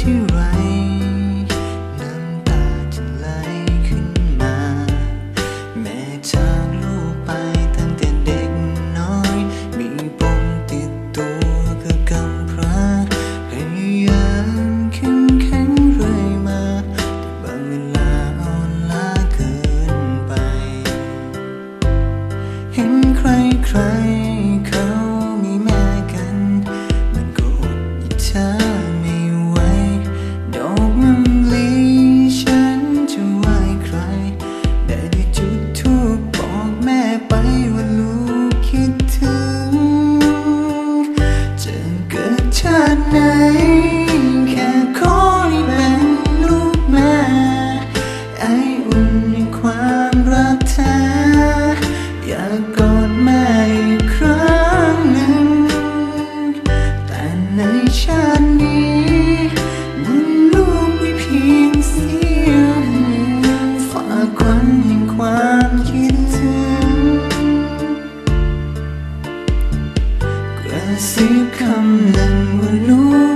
ที่ไร น้ำตาจะไหลขึ้นมา แม่จากลูกไปตั้งแต่เด็กน้อย มีปมติดตัวก็กำพร้าพยายามข้มแข็งเรื่อยมา แต่บางเวลาอ่อนล้าเกินไป เห็นใครใครเขามีแม่กัน มันก็อดอิจฉา nasib kan membunuh